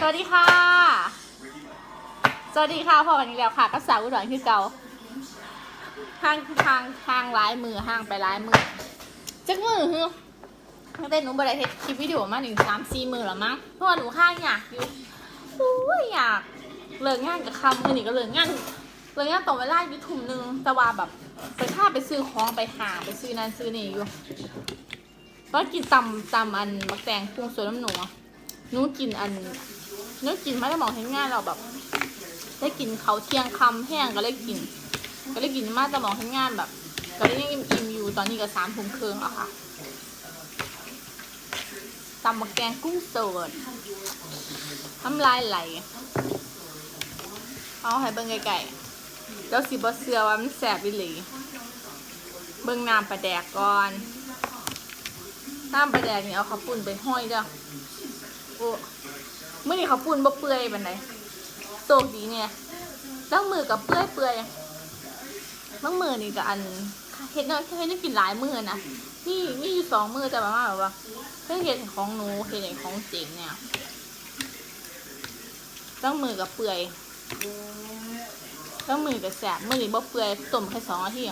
สวัสดีค่ะ สวัสดีค่ะพอกันอีกแล้วค่ะกับสาวอุดรคือเก่าห้างทางทางร้ายมือห้างไปร้ายมือจักมือฮึตั้งแต่หนูบริเฮ็ดคลิปวิดีโอมาหนึ่งสามสี่มือแล้วมั้งเพราะว่าหนูข้างอยากอยู่โอ้ยอยากเลิกงานกับคำมือนี่ก็เลิกงานเลิกงานตรงเวลาอยู่ทุ่มนึงแต่ว่าแบบไปค่าไปซื้อของไปหาไปซื้อนั่นซื้อนี่อยู่ก็กินตำตำอันมักแตงปรุงสวยน้ำหนูหนูกินอัน นูกินมาได้มองเห็นง่ายเราแบบ ได้กินเขาเที่ยงคำแห้งก็เลยกิน ก็เลยกินมาแต่มองเห็นงานแบบ ก็เลยยังอิ่มอยู่ตอนนี้ก็สามทุ่มครึ่งแล้วค่ะตำบักแกงกุ้งสดน้ำลายไหล เอาให้เบิ่งไก่ๆแล้วสิบ่เสือว่ามันแสบอีหลีเบิ่งน้ำปลาแดกก่อนน้ำปลาแดกนี่เอาข้าวปุ้นไปห้อยเด้อโอ้ เมื่อนี้ข้าปุ้นบ่เปื่อยปานใดโชคดีเนี่ยต้องมือกับเปื่อยเปื่อยบางมือนี่ก็อันเฮ็ดเนาะเฮ็ดได้กินหลายมือนะนี่มีอยู่สองมือแต่ว่ามาแบบว่าเพิ่งเฮ็ดของหนูเฮ็ดของเจ๋งเนี่ยต้องมือกับเปื่อยต้องมือกับแสบมือนี่บ่เปื่อยต้มแค่สองนาที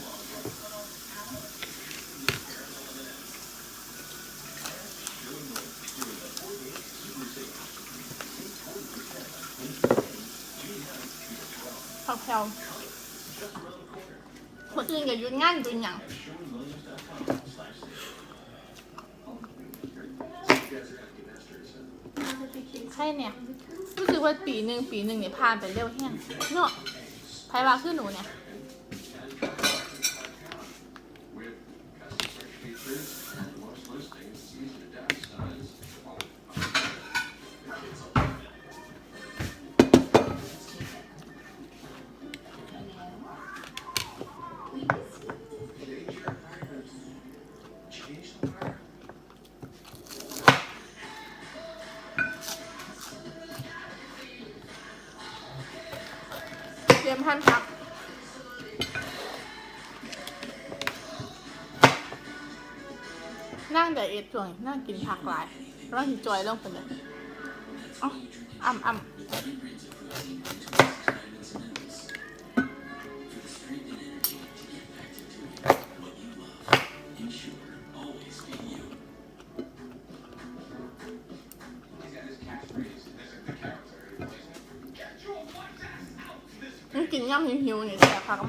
ผัก แพรวคนอื่นก็หยุดงานเป็นอย่างใช่เนี่ย รู้สึกว่าปีหนึ่งปีหนึ่งเนี่ยผ่านไปเร็วแห้งเนาะไพว่าคือหนูเนี่ย นั่งแต่เอ็ดช่วงนั่งกินผักหลายแล้วหิจอยเรื่องคนเลยอ๋ออ่ำอ่ำมันกินย่ำหิวๆเนี่ยแสบผักอะ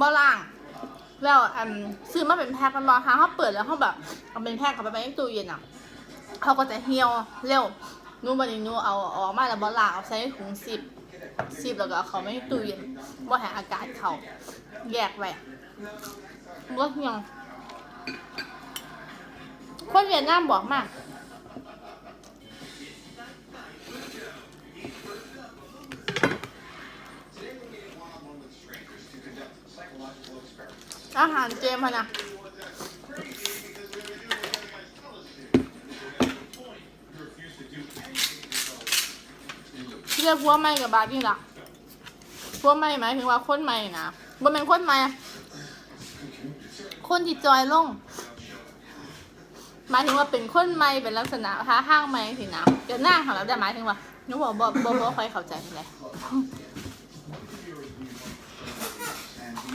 บอล่าง แล้วอันซื้อมาเป็นแพ็คกันบอค่ะเขาเปิดแล้วเขาแบบเอาเป็นแพ็คเขาไปไว้ในตู้เย็นอะเขาก็จะเหี่ยวเร็วนูบันนี้นูเอาออกมาแล้วบอล่างเอาใส่ถุงซิปซิปแล้วก็เอาเขาไม่ตู้เย็นบ่ให้อากาศเขาแยกไว้บ่เหี่ยวคนเวียดนามบอกมาก อาหารเจมพะนะเรียกพวกไม่กับบาร์นี่ล่ะพวกไม่หมายถึงว่าคนใหม่นะบ่เป็นคนใหม่คนที่จอยลงหมายถึงว่าเป็นคนใหม่เป็นลักษณะท่าห้างใหม่สินะเดี๋ยวหน้าของเราแต่หมายถึงว่าหนูบอกบ่บ่บ่ค่อยเข้าใจเลย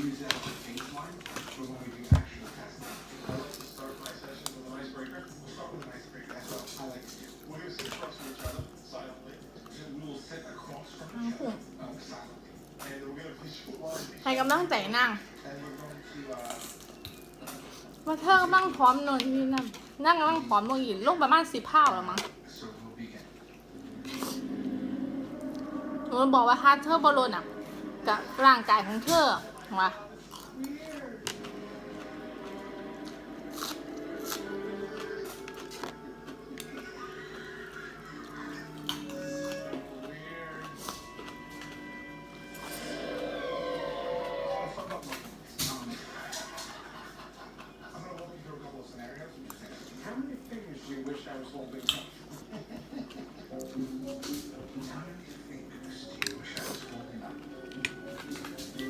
use that as a baseline for when we do actual testing. Let's just start my session with an icebreaker. We'll start with an icebreaker. That's what I like to do. We're gonna sit across from each other silently. We will sit across from each other um, silently. And we're gonna visualize each ให้กำลังใจนั่ง and we're going ว่าเธอก็มั่งพร้อมนอนที่นั่นนั่งกำลังพร้อมลงอีกลงประมาณสิบเท่าแล้วมั้ง So we'll begin. หนูบอกว่าถ้าเธอบอลลนอะกับร่างกายของเธอ ว่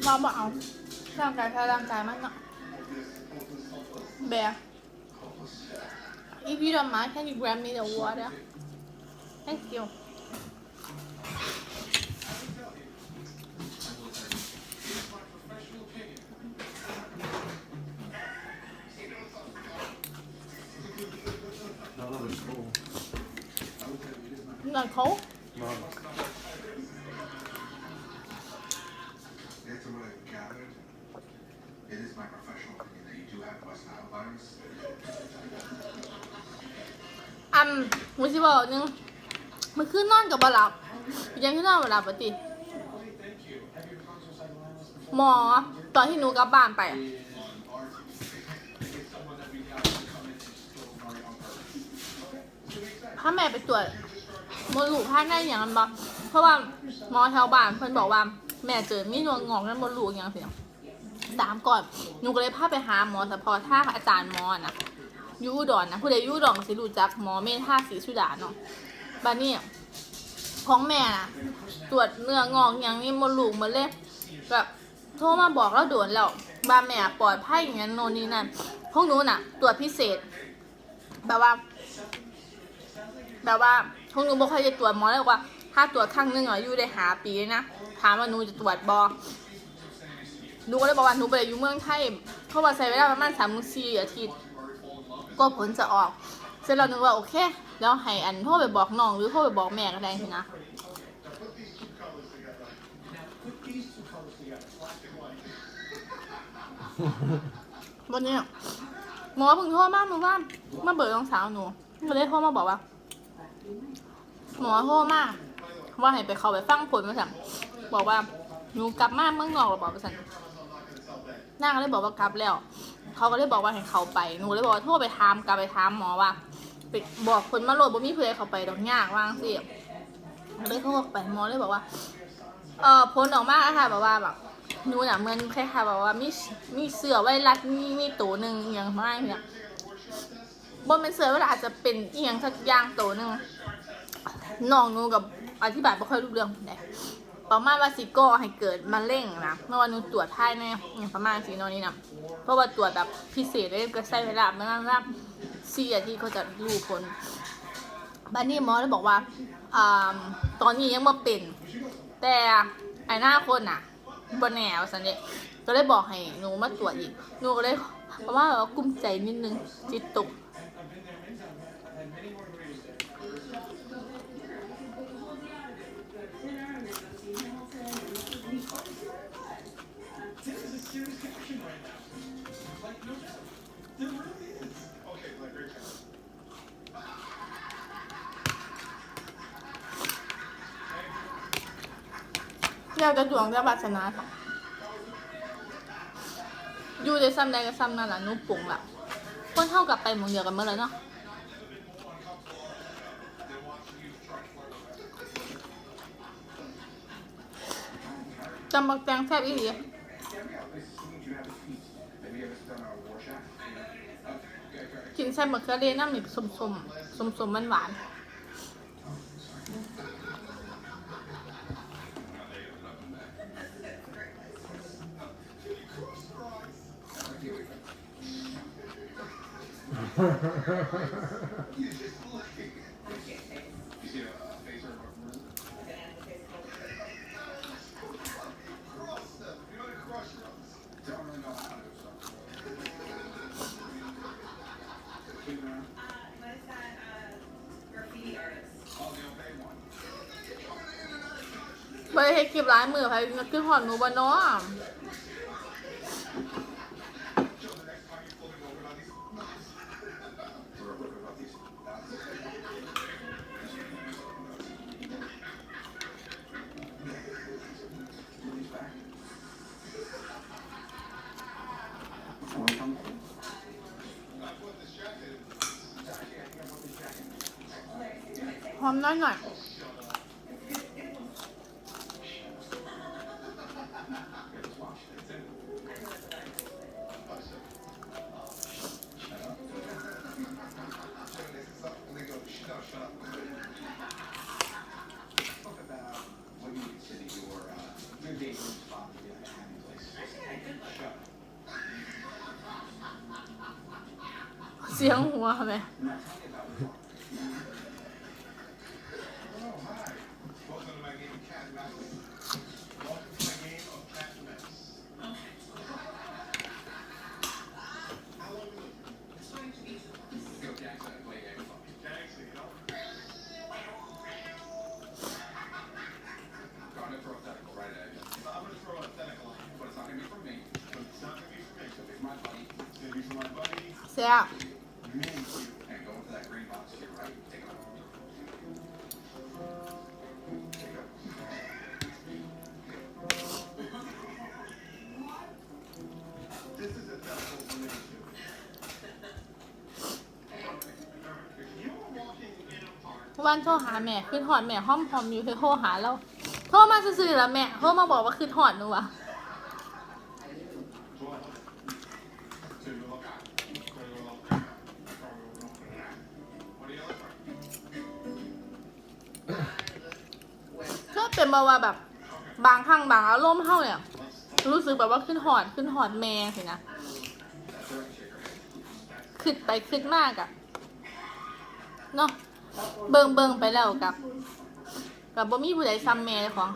เราบอกเอาร่างกายแค่ร่างกายมันเนาะ Hopeless, hopeless, hopeless, แบร์ hopeless. if you don't mind can you grab me the water thank you No, no, it's cool. หน่อยเขา It is my professional opinion that you do have West Nile virus. อืมมูสิบอกนึงมันคือนอนกับบหลับยังคือนอนบหลับปกติ หมอตอนที่หนูกลับบ้านไป ถ้าแม่ไปตรวจมดลูกภายในอย่างนั้นบ่เพราะว่าหมอแถวบ้านเพิ่นบอกว่า แม่เจอมีหนวดงอกในมดลูกอย่างเสีย สามก่อนหนูก็เลยพาไปหาหมอเฉพาะท่าอาจารย์หมอนะยูอุดรนนะผู้ใดยูอุดรก็สิรู้จักหมอเมธาศรีสุดาเนาะบ้านนี้ของแม่นะตรวจเนื้องอกอย่างนี้มดลูกมาเลยแบบโทรมาบอกแล้วโดนแล้วบ้านแม่ปลอดภัยอย่างนั้นโน่นนี่นั่นพวกหนูน่ะ ตรวจพิเศษ แบบว่า แบบว่าพวกหนูบอกใครจะตรวจหมอเลยบอกว่า ถ้าตรวจครั้งหนึงอะอยู่ได้หาปีนะถามว่าหนูจะตรวจบอ หนูก็เลยบอกว่าหนูไปอยู่เมืองไทยเพราะว่าใช้เวลาประมาณสามสี่อาทิตย์ก็ผลจะออก เสร็จแล้วหนูว่าโอเคแล้วให้อันโทรไปบอกน้องหรือโทรไปบอกแม่ก็ได้ทีนะวันนี้หมอเพิ่งโทรมาหนูว่ามาเบิกน้องสาวหนูก็เลยโทรมาบอกว่า หมอโทรมาว่าให้ไปเขาไปฟังผลมาสั่งบอกว่าหนูกลับมาเมืองนอกหรือเปล่าสั่ง นางก็เลยบอกว่ากลับแล้ว เขาก็เลยบอกว่าให้เขาไป หนูเลยบอกว่าโทรไปถามกลับไปถามหมอว่าไปบอกคนมาโหลดบ่มีเพื่อเขาไปดอกยากว่างสิเลยโทรไปหมอเลยบอกว่า เออผลออกมาค่ะแบบว่าแบบหนูน่ะเหมือนคล้ายๆแบบว่ามีมีเสือไวรัสมีมีตัวหนึ่งอย่างไม่เนี่ยบนเป็นเสือไวรัสอาจจะเป็นเอียงสักอย่างตัวหนึ่งน้องหนูกับอธิบายไม่ค่อยรู้เรื่องไหน ประมาณว่าสิก่อให้เกิดมะเร็งนะเมื่อวันนู้ตรวจภายในอย่างประมาณสีนอนนี้นะเพราะว่าตรวจแบบพิเศษเลยก็ใช้เวลาประมาณสักสี่อาทิตย์เขาจะรู้ผลบันนี้หมอเลยบอกว่าอตอนนี้ยังไม่เป็น แต่ไอหน้าคนอะบนแนวสันเนี่ยก็เลยบอกให้หนูมาตรวจอีกหนูก็เลยเพราะว่าแบบว่ากุ้มใจนิดนึงจิตตก เรียกจะดวงจะบาสนาค่ะอยู่ในซ้ำใดก็ซ้ำนั่นแหละหนูปรุงละคนเท่ากับไปหมองเดียวกันเมื่อไรเนาะจำบักแตงแซ่บอีหลีกินแซ่บมะเขือเทศน้ำหนิบสมสมสมสมมันหวานๆ บริเฮ็ดคลิปร้ายมือใครคือหอนหนูบ่เนาะ หอมน้อยหน่อย And they go, shut up, shut up. Talk about what you consider your, uh, your date room spot to be like a happy place. Shut up. เสียงหัวไหม a park วันโทรหาแม่ขึ้นหอดแม่ห้อมหอมอยู่คือโทรหาเราโทรมาซื่อๆแล้วแม่โทรมาบอกว่าขึ้นหอดหนูวะ บอกว่าแบบบางครั้งบางอารมณ์เท่าเนี่ย รู้สึกแบบว่าขึ้นหอดขึ้นหอดแม่สินะขึ้นไปขึ้นมากอะเนาะเบิงเบิงไปแล้วกับ กับบ่มีผู้ใดซ้ำแม่ของ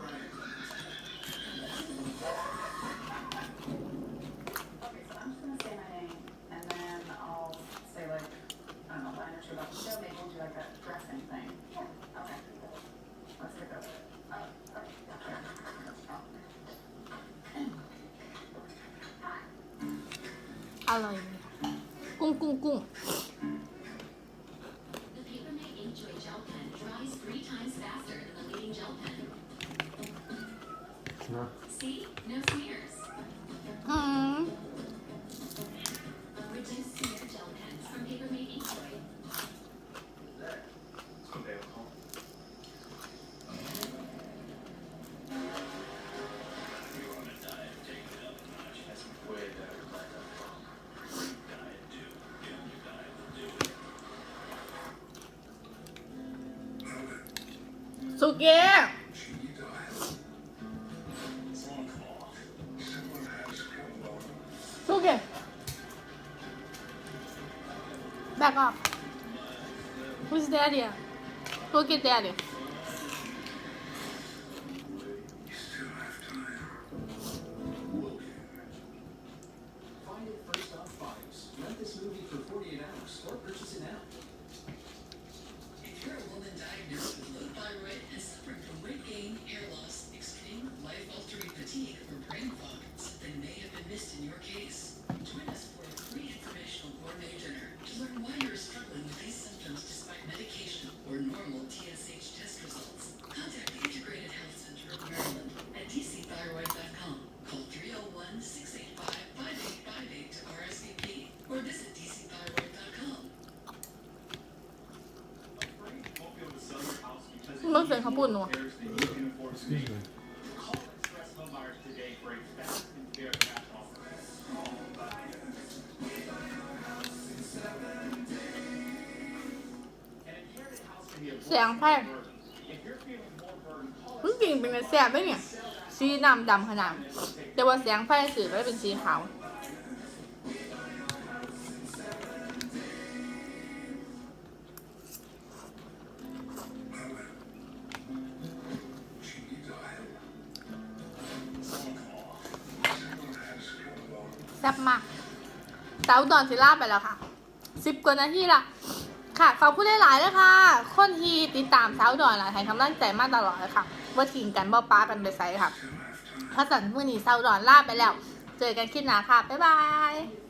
อร่อยดีกุ้งกุ้งกุ้ง The Papermate Inkjoy Gel yeah. Okay. Back off. Who's daddy? Go get daddy. เป็นข้าวปุ้นหนูเสียงไพ่จริงเป็นแสบไหมเนี่ย สีดำดำขนาด แต่ว่าเสียงไฟสื่อไว้เป็นสีขาว ซ่บมากแต่อุดอนสิลาไปแล้วค่ะสิบกว่านาทีละค่ะขอบคุณหลายๆเลยค่ะคนที่ติดตามสาวดอนหลายให้กำลังใจมากตลอดเลยค่ะว่าทิ้งกันบ่ป้ากันไปไซค่ะพระสันมื่อนี้สาวดอนลาไปแล้ว เจอกันคลิปหน้าค่ะ บ๊ายบาย